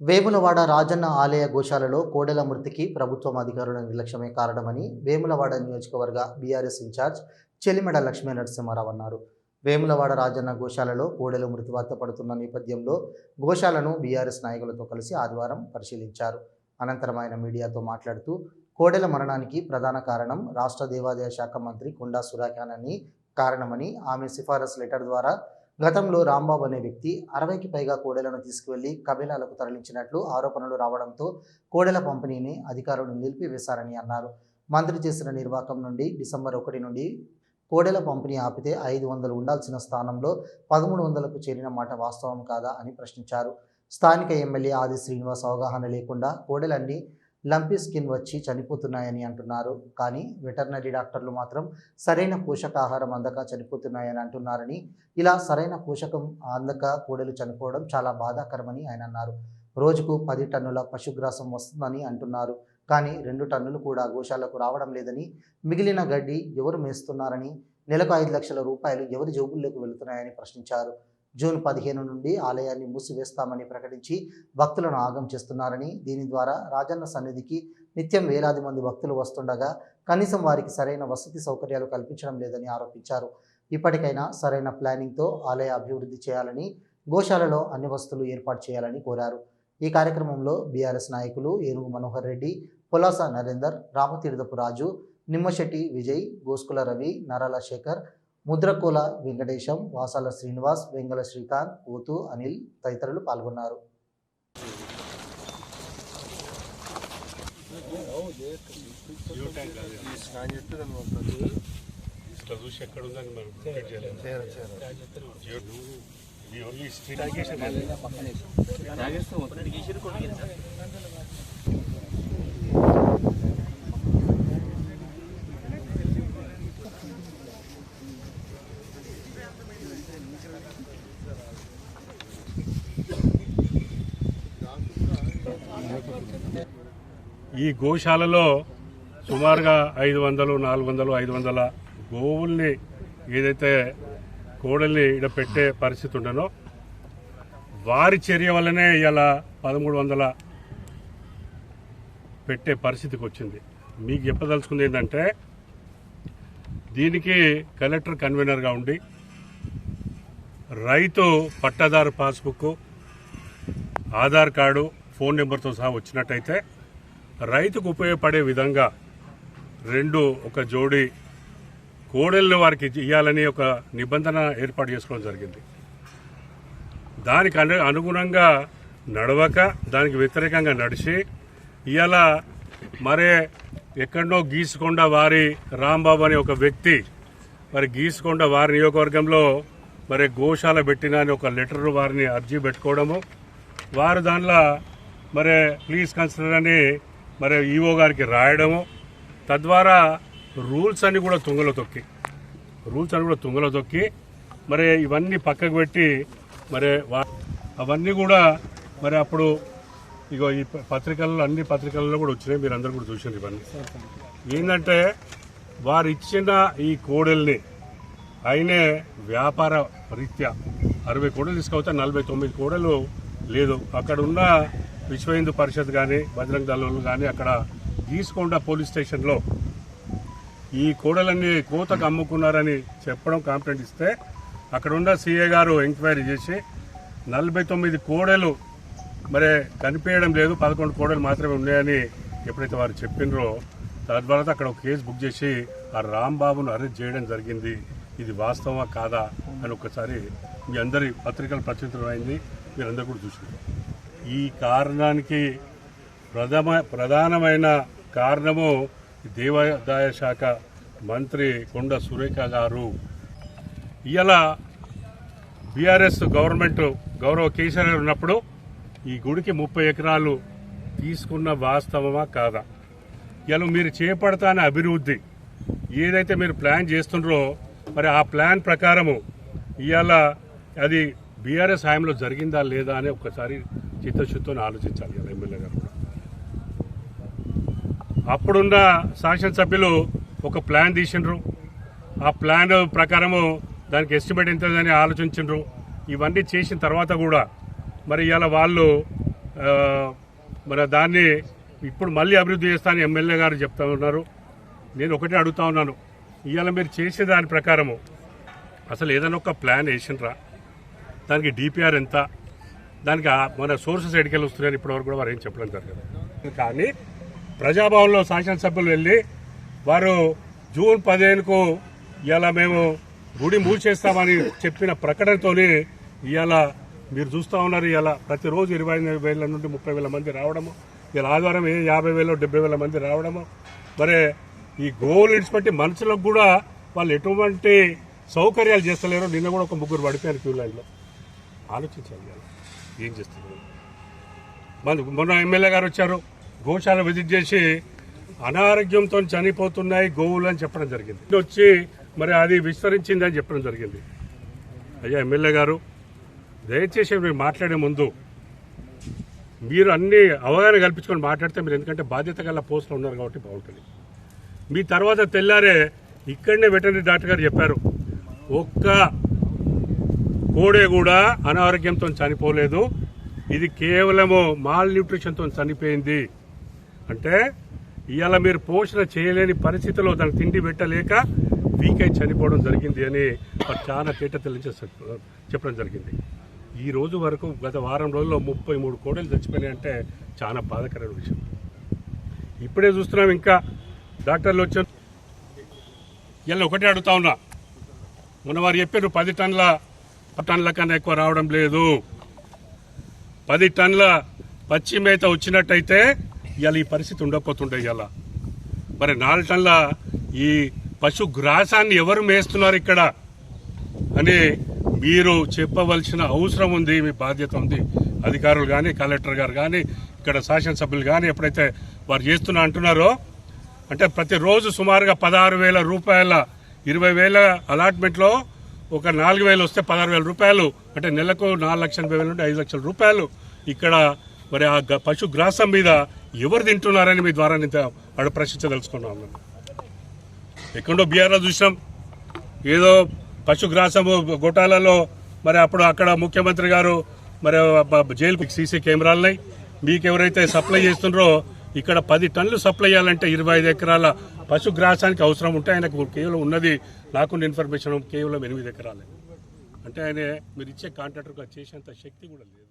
వేములవాడ రాజన్న ఆలయ గోశాలలో కోడెల మృతికి ప్రభుత్వం అధికారుల నిర్లక్ష్యమే కారణమని వేములవాడ నియోజకవర్గ బీఆర్ఎస్ ఇన్ఛార్జ్ చెలిమెడ లక్ష్మీ నరసింహారావు అన్నారు. వేములవాడ రాజన్న గోశాలలో కోడెలు మృతివార్త పడుతున్న నేపథ్యంలో గోశాలను బీఆర్ఎస్ నాయకులతో కలిసి ఆదివారం పరిశీలించారు. అనంతరం ఆయన మీడియాతో మాట్లాడుతూ కోడెల మరణానికి ప్రధాన కారణం రాష్ట్ర దేవాదాయ శాఖ మంత్రి కొండా సురాఖాన్ అని కారణమని ఆమె సిఫారసు లెటర్ ద్వారా గతంలో రాంబాబు అనే వ్యక్తి అరవైకి పైగా కోడెలను తీసుకువెళ్ళి కబేలాలకు తరలించినట్లు ఆరోపణలు రావడంతో కోడెల పంపిణీని అధికారులు నిలిపివేశారని అన్నారు. మంత్రి చేసిన నిర్వాహకం నుండి డిసెంబర్ ఒకటి నుండి కోడెల పంపిణీ ఆపితే ఐదు వందలు ఉండాల్సిన స్థానంలో పదమూడు వందలకు చేరిన మాట వాస్తవం కాదా అని ప్రశ్నించారు. స్థానిక ఎమ్మెల్యే ఆది శ్రీనివాస్ అవగాహన లేకుండా కోడెలన్నీ లంపీ స్కిన్ వచ్చి చనిపోతున్నాయని అంటున్నారు. కానీ వెటర్నరీ డాక్టర్లు మాత్రం సరైన పోషకాహారం అందక చనిపోతున్నాయని అంటున్నారని ఇలా సరైన పోషకం అందక కోడలు చనిపోవడం చాలా బాధాకరమని ఆయన అన్నారు. రోజుకు పది టన్నుల పశుగ్రాసం వస్తుందని అంటున్నారు. కానీ రెండు టన్నులు కూడా గోశాలకు రావడం లేదని మిగిలిన గడ్డి ఎవరు మేస్తున్నారని నెలకు ఐదు లక్షల రూపాయలు ఎవరి జోబుల్లోకి వెళుతున్నాయని ప్రశ్నించారు. జూన్ పదిహేను నుండి ఆలయాన్ని మూసివేస్తామని ప్రకటించి భక్తులను ఆగం చేస్తున్నారని దీని ద్వారా రాజన్న సన్నిధికి నిత్యం వేలాది మంది భక్తులు వస్తుండగా కనీసం వారికి సరైన వసతి సౌకర్యాలు కల్పించడం లేదని ఆరోపించారు. ఇప్పటికైనా సరైన ప్లానింగ్తో ఆలయ అభివృద్ధి చేయాలని గోశాలలో అన్ని వస్తువులు ఏర్పాటు చేయాలని కోరారు. ఈ కార్యక్రమంలో బీఆర్ఎస్ నాయకులు ఏనుగు మనోహర్ రెడ్డి పొలాస నరేందర్ రామతీర్థపు రాజు నిమ్మశెట్టి విజయ్ గోస్కుల రవి నరాల శేఖర్ ముద్రకోల వెంకటేశం వాసాల శ్రీనివాస్ వెంగళ శ్రీకాంత్ ఊతు అనిల్ తదితరులు పాల్గొన్నారు. ఇట్లా చూసి ఎక్కడ ఉందని మనం డిటెక్ట్ చేయలేము. ఇది ఓన్లీ స్ట్రీట్ అలిగేషన్ ఈ గోశాలలో సుమారుగా ఐదు వందలు నాలుగు వందలు ఐదు వందల గోవుల్ని ఏదైతే కోడల్ని ఇడ పెట్టే పరిస్థితి ఉండనో వారి చర్య వల్లనే ఇలా పదమూడు వందల పెట్టే పరిస్థితికి వచ్చింది. మీకు చెప్పదలుచుకుంది ఏంటంటే దీనికి కలెక్టర్ కన్వీనర్గా ఉండి రైతు పట్టాదారు పాస్బుక్ ఆధార్ కార్డు ఫోన్ నెంబర్తో సహా వచ్చినట్టయితే రైతుకు ఉపయోగపడే విధంగా రెండు ఒక జోడి కోడళ్ళు వారికి ఇవ్వాలని ఒక నిబంధన ఏర్పాటు చేసుకోవడం జరిగింది. దానికి అను అనుగుణంగా నడవక దానికి వ్యతిరేకంగా నడిచి ఇవాళ మరే ఎక్కడో గీసుకొండ వారి రాంబాబు అనే ఒక వ్యక్తి మరి గీసుకొండ వారి నియోజకవర్గంలో మరి గోశాల పెట్టిన అని ఒక లెటర్ వారిని అర్జీ పెట్టుకోవడము వారు దానిలో మరి ప్లీజ్ కన్సిడర్ అని మరి ఈఓ గారికి రాయడము తద్వారా రూల్స్ అన్ని కూడా తుంగలో తొక్కి. రూల్స్ అన్ని కూడా తుంగలో తొక్కి మరి ఇవన్నీ పక్కకు పెట్టి మరి వా- అవన్నీ కూడా మరి అప్పుడు ఇగో ఈ పత్రికల్లో అన్ని పత్రికల్లో కూడా వచ్చినాయి మీరు అందరు కూడా చూసారు ఇవన్నీ. ఏంటంటే వారు ఇచ్చిన ఈ కోడల్ని అయినే వ్యాపార రీత్యా అరవై కోడలు తీసుకపోతే నలభై తొమ్మిది కోడలు లేదు. అక్కడ ఉన్న విశ్వ హిందూ పరిషత్ కానీ బజరంగ దళాలు కానీ అక్కడ గీసుకొండ పోలీస్ స్టేషన్లో ఈ కోడలన్నీ కోతకు అమ్ముకున్నారని చెప్పడం కంప్లైంట్ ఇస్తే అక్కడ ఉన్న సీఏ గారు ఎంక్వైరీ చేసి నలభై తొమ్మిది కోడలు మరి కనిపించడం లేదు పదకొండు కోడలు మాత్రమే ఉన్నాయని ఎప్పుడైతే వారు చెప్పినరో తద్వారా అక్కడ ఒక కేసు బుక్ చేసి ఆ రాంబాబును అరెస్ట్ చేయడం జరిగింది. ఇది వాస్తవమా కాదా అని ఒకసారి మీ అందరి పత్రికలు ప్రచురితమైంది మీరందరూ కూడా చూసారు ఈ కారణానికి ప్రథమ ప్రధానమైన కారణము దేవాదాయ శాఖ మంత్రి కొండ సురేఖ గారు. ఇలా బీఆర్ఎస్ గవర్నమెంట్ గౌరవ కేసీఆర్ గారు ఉన్నప్పుడు ఈ గుడికి ముప్పై ఎకరాలు తీసుకున్న వాస్తవమా కాదా? ఇలా మీరు చేపడతానే అభివృద్ధి. ఏదైతే మీరు ప్లాన్ చేస్తుండ్రో మరి ఆ ప్లాన్ ప్రకారము ఇవాళ అది బీఆర్ఎస్ హాయంలో జరిగిందా లేదా అని ఒకసారి చిత్తశుద్ధితో ఆలోచించాలి కదా ఎమ్మెల్యే గారు కూడా. అప్పుడున్న శాసనసభ్యులు ఒక ప్లాన్ తీసిండ్రు. ఆ ప్లాన్ ప్రకారము దానికి ఎస్టిమేట్ ఎంతదని ఆలోచించు ఆలోచించిండ్రు. ఇవన్నీ చేసిన తర్వాత కూడా మరి ఇవాళ వాళ్ళు మరి దాన్ని ఇప్పుడు మళ్ళీ అభివృద్ధి చేస్తానని ఎమ్మెల్యే గారు చెప్తా ఉన్నారు. నేను ఒకటే అడుగుతా ఉన్నాను. ఇవాళ మీరు చేసే దాని ప్రకారము అసలు ఏదైనా ఒక ప్లాన్ వేసినరా దానికి డిపిఆర్ ఎంత? దానికి మన సోర్సెస్ ఎడికెళ్ళి వస్తున్నాయని ఇప్పటివరకు కూడా వారు ఏం చెప్పడం జరగదు. కానీ ప్రజాభవన్లో శాసనసభ్యులు వెళ్ళి వారు జూన్ పదిహేనుకు ఇవాళ మేము గుడి మూసేస్తామని చెప్పిన ప్రకటనతోనే ఇవాళ మీరు చూస్తూ ఉన్నారు ఇవాళ ప్రతిరోజు ఇరవై ఐదు వేల నుండి ముప్పై వేల మంది రావడము ఇలా ఆదివారం ఏ యాభై వేలు డెబ్బై వేల మంది రావడము. మరి ఈ గోవులు ఇడిచిపెట్టి మనుషులకు కూడా వాళ్ళు ఎటువంటి సౌకర్యాలు చేస్తలేరు నిన్న కూడా ఒక ముగ్గురు పడిపోయారు క్యూ లైన్లో. ఆలోచించాలి ఇవాళ. ఏం చేస్తున్నారు? మన మొన్న ఎమ్మెల్యే గారు వచ్చారు. గోశాల విజిట్ చేసి అనారోగ్యంతో చనిపోతున్నాయి గోవులు అని చెప్పడం జరిగింది. వచ్చి మరి అది విస్తరించింది అని చెప్పడం జరిగింది. అయ్యా ఎమ్మెల్యే గారు దయచేసి మీరు మాట్లాడే ముందు మీరు అన్ని అవగాహన కల్పించుకొని మాట్లాడితే మీరు ఎందుకంటే బాధ్యత గల పోస్టులో ఉన్నారు కాబట్టి బాగుంటుంది మీ తర్వాత తెల్లారే ఇక్కడనే వెటర్నరీ డాక్టర్ గారు చెప్పారు. ఒక్క కోడే కూడా అనారోగ్యంతో చనిపోలేదు. ఇది కేవలము మాల్ న్యూట్రిషన్తో చనిపోయింది. అంటే ఇవాళ మీరు పోషణ చేయలేని పరిస్థితిలో దానికి తిండి పెట్టలేక వీక్ అయి చనిపోవడం జరిగింది అని చాలా తేట తెలిసి చెప్పడం జరిగింది. ఈ రోజు వరకు గత వారం రోజుల్లో ముప్పై మూడు కోడలు చచ్చిపోయినాయంటే చాలా బాధకరమైన విషయం. ఇప్పుడే చూస్తున్నాం ఇంకా డాక్టర్లు వచ్చారు. ఇలా ఒకటే అడుగుతా ఉన్నా. మొన్న వారు చెప్పారు పది టన్నుల టన్నుల కన్నా ఎక్కువ రావడం లేదు. పది టన్నుల పచ్చి మేత వచ్చినట్టయితే ఇవాళ ఈ పరిస్థితి ఉండకపోతుండే ఇవాళ మరి నాలుగు టన్నుల ఈ పశు గ్రాసాన్ని ఎవరు మేస్తున్నారు ఇక్కడ? అని మీరు చెప్పవలసిన అవసరం ఉంది మీ బాధ్యత ఉంది. అధికారులు కానీ కలెక్టర్ గారు కానీ ఇక్కడ శాసనసభ్యులు కానీ ఎప్పుడైతే వారు చేస్తున్నా అంటున్నారో అంటే ప్రతిరోజు సుమారుగా పదహారు వేల రూపాయల ఇరవై వేల అలాట్మెంట్లో ఒక నాలుగు వేలు వస్తే పదహారు వేల రూపాయలు. అంటే నెలకు నాలుగు లక్షల ఎనభై వేల నుండి ఐదు లక్షల రూపాయలు. ఇక్కడ మరి ఆ గ- పశు గ్రాసం మీద ఎవరు తింటున్నారని మీ ద్వారా నేను అక్కడ ప్రశ్నించదలుచుకున్నాను. ఎక్కడో బీఆర్లో చూసినాం. ఏదో పశుగ్రాసము గొటాలలో మరి అప్పుడు అక్కడ ముఖ్యమంత్రి గారు మరి జైలు సీసీ కెమెరాలున్నాయి. మీకు ఎవరైతే సప్లై చేస్తున్నారో ఇక్కడ పది టన్నులు సప్లై చేయాలంటే ఇరవై ఐదు ఎకరాల పశుగ్రాసానికి అవసరం ఉంటే ఆయనకు కేవలం ఉన్నది నాకున్న ఇన్ఫర్మేషన్ కేవలం ఎనిమిది ఎకరాలే. అంటే ఆయన మీరు ఇచ్చే కాంట్రాక్టర్కి చేసేంత శక్తి కూడా లేదు.